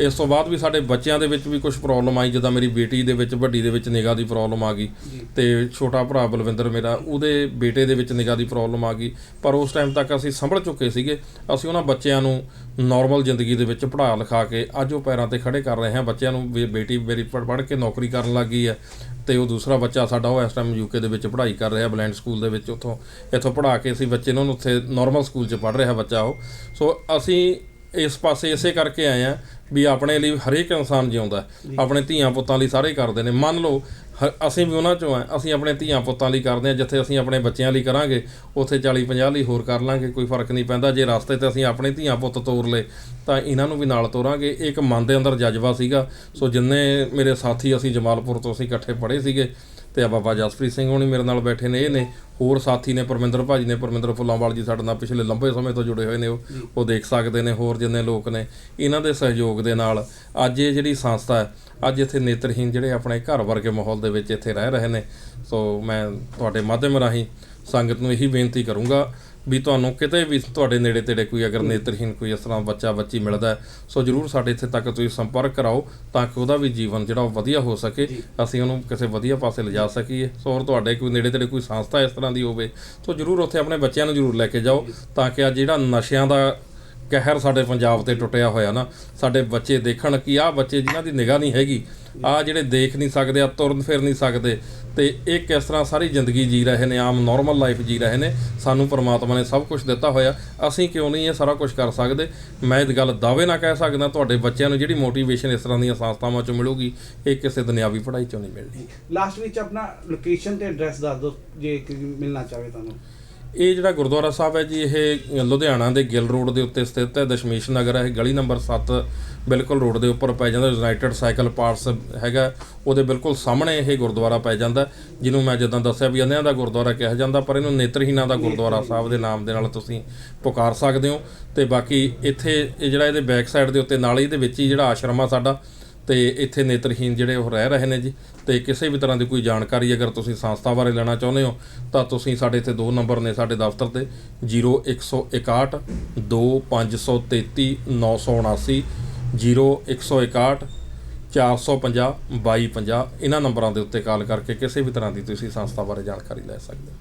ਇਸ ਤੋਂ ਬਾਅਦ ਵੀ ਸਾਡੇ ਬੱਚਿਆਂ ਦੇ ਵਿੱਚ ਵੀ ਕੁਝ ਪ੍ਰੋਬਲਮ ਆਈ ਜਿੱਦਾਂ ਮੇਰੀ ਬੇਟੀ ਦੇ ਵਿੱਚ ਵੱਡੀ ਦੇ ਵਿੱਚ ਨਿਗਾਹ ਦੀ ਪ੍ਰੋਬਲਮ ਆ ਗਈ ਤੇ ਛੋਟਾ ਭਰਾ ਬਲਵਿੰਦਰ ਮੇਰਾ ਉਹਦੇ ਬੇਟੇ ਦੇ ਵਿੱਚ ਨਿਗਾਹ ਦੀ ਪ੍ਰੋਬਲਮ ਆ ਗਈ। ਪਰ ਉਸ ਟਾਈਮ ਤੱਕ ਅਸੀਂ ਸੰਭਲ ਚੁੱਕੇ ਸੀਗੇ। ਅਸੀਂ ਉਹਨਾਂ ਬੱਚਿਆਂ ਨੂੰ ਨਾਰਮਲ ਜ਼ਿੰਦਗੀ ਦੇ ਵਿੱਚ ਪੜ੍ਹਾ ਲਿਖਾ ਕੇ ਅੱਜ ਉਹ ਪੈਰਾਂ ਤੇ ਖੜੇ ਕਰ ਰਹੇ ਹਾਂ। ਬੱਚਿਆਂ ਨੂੰ ਵੀ ਬੇਟੀ ਮੇਰੀ ਪੜ੍ਹ ਪੜ੍ਹ ਕੇ ਨੌਕਰੀ ਕਰਨ ਲੱਗ ਗਈ ਹੈ ਤੇ ਉਹ ਦੂਸਰਾ ਬੱਚਾ ਸਾਡਾ ਉਹ ਇਸ ਟਾਈਮ ਯੂਕੇ ਦੇ ਵਿੱਚ ਪੜ੍ਹਾਈ ਕਰ ਰਿਹਾ ਬਲੈਂਡ ਸਕੂਲ ਦੇ ਵਿੱਚ ਉੱਥੋਂ ਇੱਥੋਂ ਪੜ੍ਹਾ ਕੇ ਅਸੀਂ ਬੱਚੇ ਨੂੰ ਉੱਥੇ ਨਾਰਮਲ ਸਕੂਲ 'ਚ ਪੜ੍ਹ ਰਿਹਾ ਬੱਚਾ ਉਹ। ਸੋ ਅਸੀਂ ਇਸ ਪਾਸੇ ਇਸੇ ਕਰਕੇ ਆਏ ਆ ਵੀ ਆਪਣੇ ਲਈ ਹਰੇਕ ਇਨਸਾਨ ਜਿਉਂਦਾ। ਆਪਣੇ ਧੀਆਂ ਪੁੱਤਾਂ ਲਈ ਸਾਰੇ ਕਰਦੇ ਨੇ। ਮੰਨ ਲਓ ਅਸੀਂ ਵੀ ਉਹਨਾਂ ਚੋਂ ਆ। ਅਸੀਂ ਆਪਣੇ ਧੀਆਂ ਪੁੱਤਾਂ ਲਈ ਕਰਦੇ ਆ ਜਿੱਥੇ ਅਸੀਂ ਆਪਣੇ ਬੱਚਿਆਂ ਲਈ ਕਰਾਂਗੇ ਉੱਥੇ 40 50 ਲਈ ਹੋਰ ਕਰ ਲਾਂਗੇ ਕੋਈ ਫ਼ਰਕ ਨਹੀਂ ਪੈਂਦਾ। ਜੇ ਰਸਤੇ ਤੇ ਅਸੀਂ ਆਪਣੇ ਧੀਆਂ ਪੁੱਤ ਤੋਰ ਲਏ ਤਾਂ ਇਹਨਾਂ ਨੂੰ ਵੀ ਨਾਲ ਤੋਰਾਂਗੇ। ਇੱਕ ਮਨ ਦੇ ਅੰਦਰ ਜਜ਼ਬਾ ਸੀਗਾ। ਸੋ ਜਿੰਨੇ ਮੇਰੇ ਸਾਥੀ ਅਸੀਂ ਜਮਾਲਪੁਰ ਤੋਂ ਅਸੀਂ ਇਕੱਠੇ ਪੜ੍ਹੇ ਸੀਗੇ ਤੇ ਆ ਬਾਬਾ ਜਸਪ੍ਰੀਤ ਸਿੰਘ ਹੋਣੀ ਮੇਰੇ ਨਾਲ ਬੈਠੇ ਨੇ ਇਹ ਨੇ। ਹੋਰ ਸਾਥੀ ਨੇ ਪਰਮਿੰਦਰ ਭਾਜੀ ਨੇ ਪਰਮਿੰਦਰ ਫੁੱਲਾਂਵਾਲ ਜੀ ਸਾਡੇ ਨਾਲ ਪਿਛਲੇ ਲੰਬੇ ਸਮੇਂ ਤੋਂ ਜੁੜੇ ਹੋਏ ਨੇ ਉਹ। ਉਹ ਦੇਖ ਸਕਦੇ ਨੇ ਹੋਰ ਜਿੰਨੇ ਲੋਕ ਨੇ। ਇਹਨਾਂ ਦੇ ਸਹਿਯੋਗ ਦੇ ਨਾਲ ਅੱਜ ਇਹ ਜਿਹੜੀ ਸੰਸਥਾ ਹੈ ਅੱਜ ਇੱਥੇ ਨੇਤਰਹੀਨ ਜਿਹੜੇ ਆਪਣੇ ਘਰ ਵਰਗੇ ਮਾਹੌਲ ਦੇ ਵਿੱਚ ਇੱਥੇ ਰਹਿ ਰਹੇ ਨੇ। ਸੋ ਮੈਂ ਤੁਹਾਡੇ ਮਾਧਿਅਮ ਰਾਹੀਂ ਸੰਗਤ ਨੂੰ ਇਹੀ ਬੇਨਤੀ ਕਰੂੰਗਾ ਵੀ ਤੁਹਾਨੂੰ ਕਿਤੇ ਵੀ ਤੁਹਾਡੇ ਨੇੜੇ ਤੇੜੇ ਕੋਈ ਅਗਰ ਨੇਤਰਹੀਨ ਕੋਈ ਇਸ ਤਰ੍ਹਾਂ ਬੱਚਾ ਬੱਚੀ ਮਿਲਦਾ ਸੋ ਜਰੂਰ ਸਾਡੇ ਇੱਥੇ ਤੱਕ ਤੁਸੀਂ ਸੰਪਰਕ ਕਰਾਓ ਤਾਂ ਕਿ ਉਹਦਾ ਵੀ ਜੀਵਨ ਜਿਹੜਾ ਉਹ ਵਧੀਆ ਹੋ ਸਕੇ। ਅਸੀਂ ਉਹਨੂੰ ਕਿਸੇ ਵਧੀਆ ਪਾਸੇ ਲਿਜਾ ਸਕੀਏ। ਸੋ ਹੋਰ ਤੁਹਾਡੇ ਕੋਈ ਨੇੜੇ ਤੇੜੇ ਕੋਈ ਸੰਸਥਾ ਇਸ ਤਰ੍ਹਾਂ ਦੀ ਹੋਵੇ ਸੋ ਜਰੂਰ ਉੱਥੇ ਆਪਣੇ ਬੱਚਿਆਂ ਨੂੰ ਜਰੂਰ ਲੈ ਕੇ ਜਾਓ ਤਾਂ ਕਿ ਆ ਜਿਹੜਾ ਨਸ਼ਿਆਂ ਦਾ ਕਹਿਰ ਸਾਡੇ ਪੰਜਾਬ ਤੇ ਟੁੱਟਿਆ ਹੋਇਆ ਨਾ, ਸਾਡੇ ਬੱਚੇ ਦੇਖਣ ਕਿ ਆਹ ਬੱਚੇ ਜਿਨ੍ਹਾਂ ਦੀ ਨਿਗਾਹ ਨਹੀਂ ਹੈਗੀ, ਆਹ ਜਿਹੜੇ ਦੇਖ ਨਹੀਂ ਸਕਦੇ ਆ ਤੁਰਨ ਫਿਰ ਨਹੀਂ ਸਕਦੇ, ਤੇ ਇਹ ਕਿਸ ਤਰ੍ਹਾਂ ਸਾਰੀ ਜ਼ਿੰਦਗੀ ਜੀ ਰਹੇ ਨੇ, ਆਮ ਨਾਰਮਲ ਲਾਈਫ ਜੀ ਰਹੇ ਨੇ, ਸਾਨੂੰ ਪਰਮਾਤਮਾ ਨੇ ਸਭ ਕੁਝ ਦਿੱਤਾ ਹੋਇਆ, ਅਸੀਂ ਕਿਉਂ ਨਹੀਂ ਇਹ ਸਾਰਾ ਕੁਝ ਕਰ ਸਕਦੇ? ਮੈਂ ਇਹ ਗੱਲ ਦਾਅਵੇ ਨਾਲ ਕਹਿ ਸਕਦਾ, ਤੁਹਾਡੇ ਬੱਚਿਆਂ ਨੂੰ ਜਿਹੜੀ ਮੋਟੀਵੇਸ਼ਨ ਇਸ ਤਰ੍ਹਾਂ ਦੀਆਂ ਸੰਸਥਾਵਾਂ ਚੋਂ ਮਿਲੂਗੀ, ਇਹ ਕਿਸੇ ਦੁਨਿਆਵੀ ਪੜ੍ਹਾਈ ਚੋਂ ਨਹੀਂ ਮਿਲਣੀ ਲਾਸਟ ਵਿੱਚ ਆਪਣਾ ਲੋਕੇਸ਼ਨ ਤੇ ਐਡਰੈਸ ਦੱਸ ਦਿਓ, ਜੇ ਮਿਲਣਾ ਚਾਹੇ ਤੁਹਾਨੂੰ। ਇਹ ਜਿਹੜਾ ਗੁਰਦੁਆਰਾ ਸਾਹਿਬ ਹੈ ਜੀ, ਇਹ ਲੁਧਿਆਣਾ ਦੇ ਗਿੱਲ ਰੋਡ ਦੇ ਉੱਤੇ ਸਥਿਤ ਹੈ, ਦਸ਼ਮੇਸ਼ ਨਗਰ ਹੈ। ਇਹ ਗਲੀ ਨੰਬਰ 7 ਬਿਲਕੁਲ ਰੋਡ ਦੇ ਉੱਪਰ ਪੈ ਜਾਂਦਾ, ਯੂਨਾਈਟਿਡ ਸਾਈਕਲ ਪਾਰਟਸ ਹੈਗਾ। ਉਹਦੇ ਬਿਲਕੁਲ ਸਾਹਮਣੇ ਇਹ ਗੁਰਦੁਆਰਾ ਪੈ ਜਾਂਦਾ, ਜਿਹਨੂੰ ਮੈਂ ਜਦੋਂ ਦੱਸਿਆ ਵੀ ਅੰਨਿਆਂ ਦਾ ਗੁਰਦੁਆਰਾ ਕਿਹਾ ਜਾਂਦਾ, ਪਰ ਇਹਨੂੰ ਨੇਤਰਹੀਨਾਂ ਦਾ ਗੁਰਦੁਆਰਾ ਸਾਹਿਬ ਦੇ ਨਾਮ ਦੇ ਨਾਲ ਤੁਸੀਂ ਪੁਕਾਰ ਸਕਦੇ ਹੋ। ਤੇ ਬਾਕੀ ਇੱਥੇ ਇਹ ਜਿਹੜਾ ਇਹਦੇ ਬੈਕ ਸਾਈਡ ਦੇ ਉੱਤੇ, ਨਾਲ ਹੀ ਇਹਦੇ ਵਿੱਚ ਹੀ ਜਿਹੜਾ ਆਸ਼ਰਮ ਆ ਸਾਡਾ ਤੇ ਇੱਥੇ ਨੇਤਰਹੀਨ ਜਿਹੜੇ ਉਹ ਰਹਿ ਰਹੇ ਨੇ ਜੀ। ਤੇ ਕਿਸੇ ਵੀ ਤਰ੍ਹਾਂ ਦੀ ਕੋਈ ਜਾਣਕਾਰੀ ਅਗਰ ਤੁਸੀਂ ਸੰਸਥਾ ਬਾਰੇ ਲੈਣਾ ਚਾਹੁੰਦੇ ਹੋ, ਤਾਂ ਤੁਸੀਂ ਸਾਡੇ ਇੱਥੇ ਦੋ ਨੰਬਰ ਨੇ ਸਾਡੇ ਦਫ਼ਤਰ ਤੇ 0161 2533 979 0161 450 2250 ਇਹਨਾਂ ਨੰਬਰਾਂ ਦੇ ਉੱਤੇ ਕਾਲ ਕਰਕੇ ਕਿਸੇ ਵੀ ਤਰ੍ਹਾਂ ਦੀ ਤੁਸੀਂ ਸੰਸਥਾ ਬਾਰੇ ਜਾਣਕਾਰੀ ਲੈ ਸਕਦੇ ਹੋ।